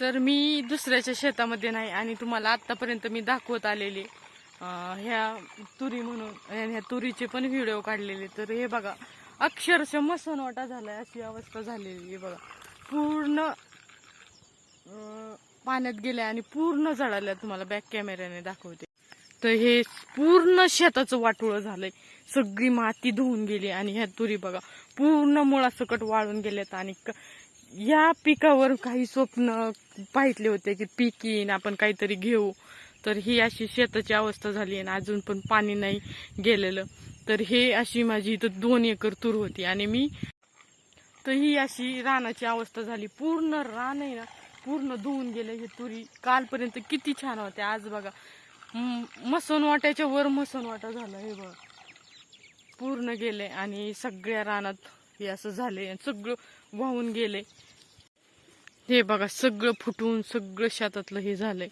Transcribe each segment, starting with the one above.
तर मी दुसऱ्याच्या शेतामध्ये नाही आणि तुम्हाला आतापर्यंत मी दाखवत आलेले ह्या तुरी म्हणून ह्या तुरीचे पण व्हिडिओ काढलेले. तर हे बघा अक्षरशः मसनवाटा झालाय अशी अवस्था झालेली आहे बघा. पूर्ण पाण्यात गेले आणि पूर्ण जळाल्या. तुम्हाला बॅक कॅमेऱ्याने दाखवते. तर हे पूर्ण शेताचं वाटोळं झालंय. सगळी माती धुवून गेली आणि ह्या तुरी बघा पूर्ण मुळासकट वाळून गेल्यात आणि क- या पिकावर काही स्वप्न पाहितले होते की पीक येईन आपण काहीतरी घेऊ. तर ही अशी शेताची अवस्था झाली आणि अजून पण पाणी नाही गेलेलं. तर हे अशी माझी इथं दोन एकर तूर होती आणि मी तर ही अशी रानाची अवस्था झाली. पूर्ण रान आहे ना पूर्ण धुवून गेले हे तुरी. कालपर्यंत किती छान होते आज बघा मसन वाट्याच्या वर मसन वाटा झाला हे बघा. पूर्ण गेले आणि सगळ्या रानात हे असं झालंय सगळं वाहून गेले हे बघा सगळं फुटून सगळं शेतातलं हे झालंय.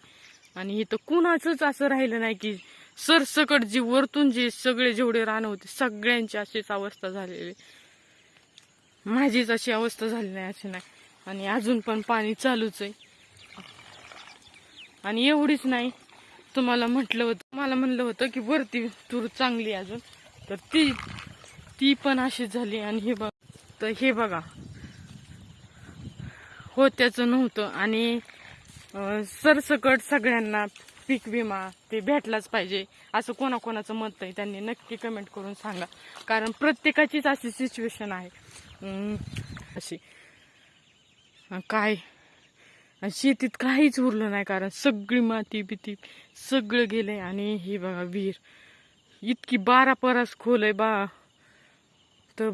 आणि इथं कुणाचंच असं राहिलं नाही की सरसकट जी वरतून जे सगळे जेवढे रान होते सगळ्यांची अशीच अवस्था झालेली. माझीच अशी अवस्था झाली नाही अशी नाही. आणि अजून पण पाणी चालूच आहे. आणि एवढीच नाही. तुम्हाला म्हटलं होतं मला म्हणलं होतं की वरती तूर चांगली अजून. तर ती ती पण अशीच झाली आणि हे बघ. तर हे बघा. होत्याचं नव्हतं. आणि सरसकट सगळ्यांना पीक विमा ते भेटलाच पाहिजे असं कोणाकोणाचं मत आहे त्यांनी नक्की कमेंट करून सांगा. कारण प्रत्येकाचीच अशी सिच्युएशन आहे. अशी. काय? शेतीत काहीच उरलं नाही कारण सगळी माती बिती सगळं गेलंय. आणि हे बघा विहीर. इतकी बारा परस खोल आहे बा. तर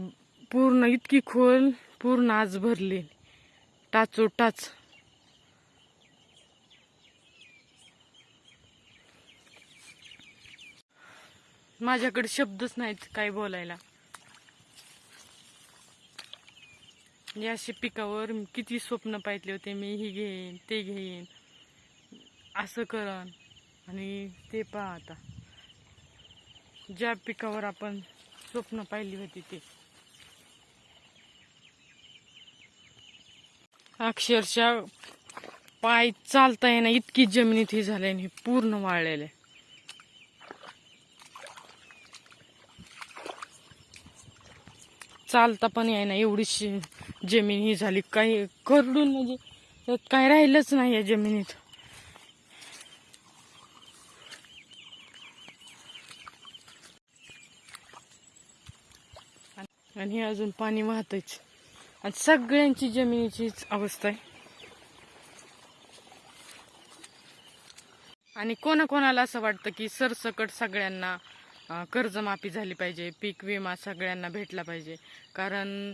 पूर्ण इतकी खोल पूर्ण आज भरली टाचो टाच माझ्याकडे शब्दच नाहीत काही बोलायला. या अशी पिकावर किती स्वप्न पाहिले होते मी ही घेईन ते घेईन. असं करण. आणि ते पहा आता. ज्या पिकावर आपण स्वप्न पाहिली होती ते. अक्षरशः पाय चालता येणं इतकी जमिनीत ही झाले आणि हे पूर्ण वाळलेले चालता पण येईना एवढीशी जमीन ही झाली. काही करडून म्हणजे काय राहिलंच नाही या जमिनीत. आणि हे अजून पाणी वाहतच आणि सगळ्यांची जमिनीचीच अवस्था आहे. आणि कोणाकोणाला असं वाटतं की सरसकट सगळ्यांना कर्जमाफी झाली पाहिजे पीक विमा सगळ्यांना भेटला पाहिजे. कारण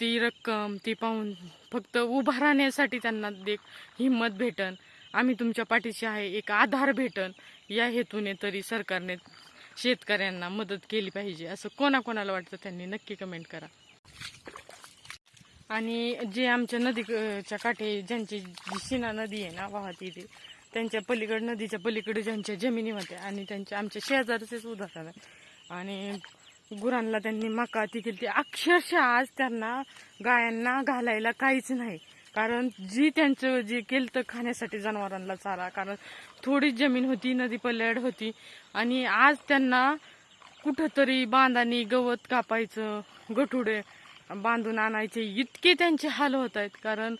ती रक्कम ती पाहून फक्त उभा राहण्यासाठी त्यांना देख हिंमत भेटन. आम्ही तुमच्या पाठीशी आहे एक आधार भेटन. या हेतूने तरी सरकारने शेतकऱ्यांना मदत केली पाहिजे. असं कोणाकोणाला वाटतं त्यांनी नक्की कमेंट करा. आणि जे आमच्या नदीच्या काठी ज्यांची जी शिना नदी आहे ना वाहती ती त्यांच्या पलीकड नदीच्या पलीकडे ज्यांच्या जमिनी होत्या आणि त्यांच्या आमच्या शेजारचेच उदाहरण आणि गुरांना त्यांनी मका ती केली. ती अक्षरशः आज त्यांना गायांना घालायला काहीच नाही. कारण जी त्यांचं जे केलं तर खाण्यासाठी जनावरांना चारा कारण थोडी जमीन होती नदी पल्याड होती. आणि आज त्यांना कुठंतरी बांधानी गवत कापायचं गठुडे बांधून आणायचे. इतके त्यांचे हाल होत आहेत कारण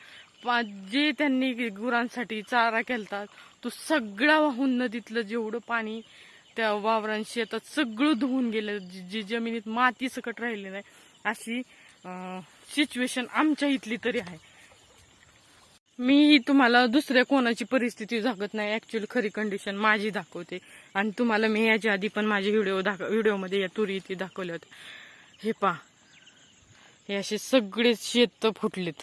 पा- जे त्यांनी गुरांसाठी चारा केलतात तो सगळा वाहून नदीतलं जेवढं पाणी त्या वावरां शेतात सगळं धुवून गेलं जे जमिनीत माती सकट राहिली नाही अशी सिच्युएशन आमच्या इथली तरी आहे. मी तुम्हाला दुसऱ्या कोणाची परिस्थिती दाखवत नाही ऍक्च्युअली खरी कंडिशन माझी दाखवते. आणि तुम्हाला मी याच्या आधी पण माझे व्हिडिओ दाख व्हिडिओमध्ये या तुरी ती दाखवले होते हे पा हे असे सगळेच शेत फुटलेत.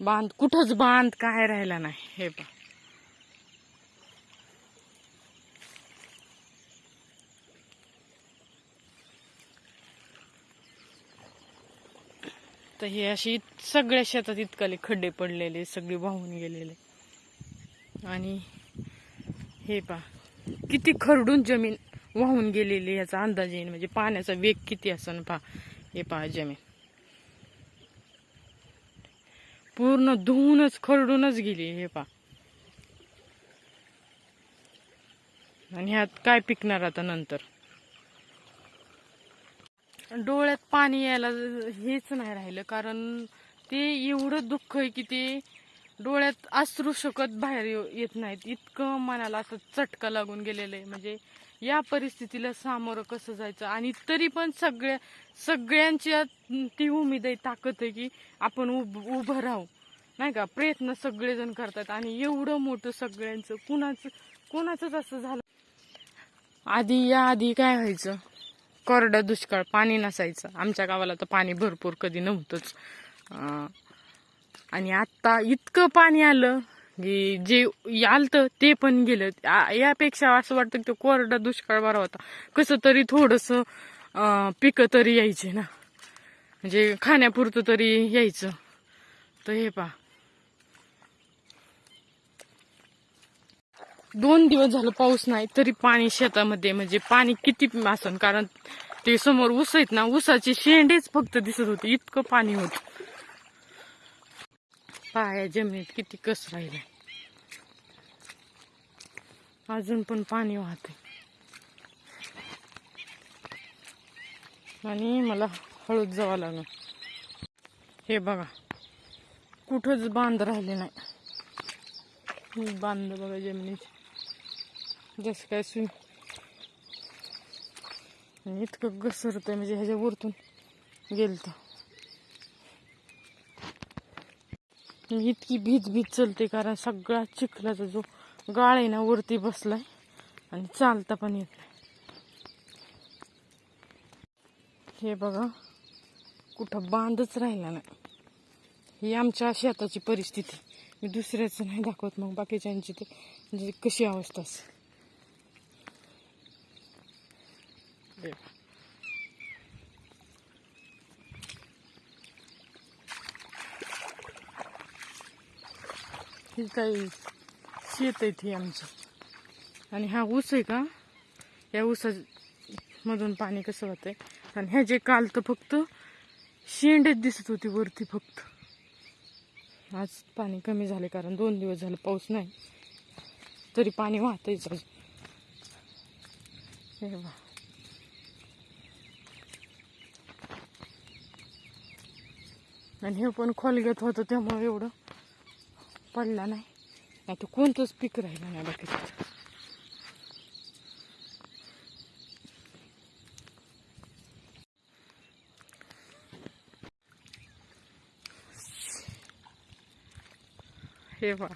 बांध कुठंच बांध काय राहिला नाही हे पा तर हे अशी सगळ्या शेतात इतकाले खड्डे पडलेले सगळे वाहून गेलेले. आणि हे पा किती खरडून जमीन वाहून गेलेली याचा अंदाज येईल म्हणजे पाण्याचा वेग किती असं पा हे पहा जमीन. पूर्ण धुवूनच खरडूनच गेली हे पा आणि ह्यात काय पिकणार आता नंतर? डोळ्यात पाणी यायला हेच नाही राहिलं कारण ते एवढं दुःख आहे की ते डोळ्यात असरू शकत बाहेर येऊ- येत नाहीत. इतकं मनाला असं चटका लागून गेलेलं आहे म्हणजे या परिस्थितीला सामोरं कसं जायचं? आणि तरी पण सगळ्या सगळ्यांची ती उमेद आहे ताकद आहे की आपण उभ उभं राहू. नाही का? प्रयत्न सगळेजण करतात. आणि एवढं मोठं सगळ्यांचं कुणाचं कोणाचंच असं झालं आधी या आधी काय व्हायचं? कोरडा दुष्काळ पाणी नसायचं. आमच्या गावाला तर पाणी भरपूर कधी नव्हतंच. आणि आता इतकं पाणी आलं की जे आलतं ते पण गेलं. यापेक्षा असं वाटतं की तो कोरडा दुष्काळ बरा होता. कसं तरी थोडंसं पिकं तरी यायचे ना. म्हणजे खाण्यापुरतं तरी यायचं. तर हे पा दोन दिवस झालं पाऊस नाही तरी पाणी शेतामध्ये म्हणजे पाणी किती असन कारण ते समोर ऊस आहेत ना ऊसाचे शेंडेच फक्त दिसत होते. इतकं पाणी होतं. पाया जमिनीत किती कस राहिलाय अजून पण पाणी वाहते. आणि मला हळूच जावं लागलं. हे बघा कुठंच बांध राहिले नाही. बांध बघा जमिनीत जसं काय सुई इतकं घसरतंय म्हणजे ह्याच्या वरतून तर मी इतकी भीज भीज चलते कारण सगळा चिखलाचा जो गाळ आहे ना वरती बसलाय आणि चालता पण येत नाही. हे बघा कुठं बांधच राहिला नाही. ही आमच्या शेताची परिस्थिती. मी दुसऱ्याचं नाही दाखवत मग बाकीच्यांची तर म्हणजे कशी अवस्था असेल. ही काही शेत आहे ते आमचं. आणि हा ऊस आहे का? या ऊसा मधून पाणी कसं होतंय आणि ह्याचे काल तर फक्त शेंडेच दिसत होती वरती फक्त. आज पाणी कमी झाले कारण दोन दिवस झालं पाऊस नाही. तरी पाणी वाहतच अजून. हे आणि हे पण खोलगत होतं त्यामुळे एवढं. पडला नाही. आता कोणतंच पीक राहिलं नाही बाकीचं हे वा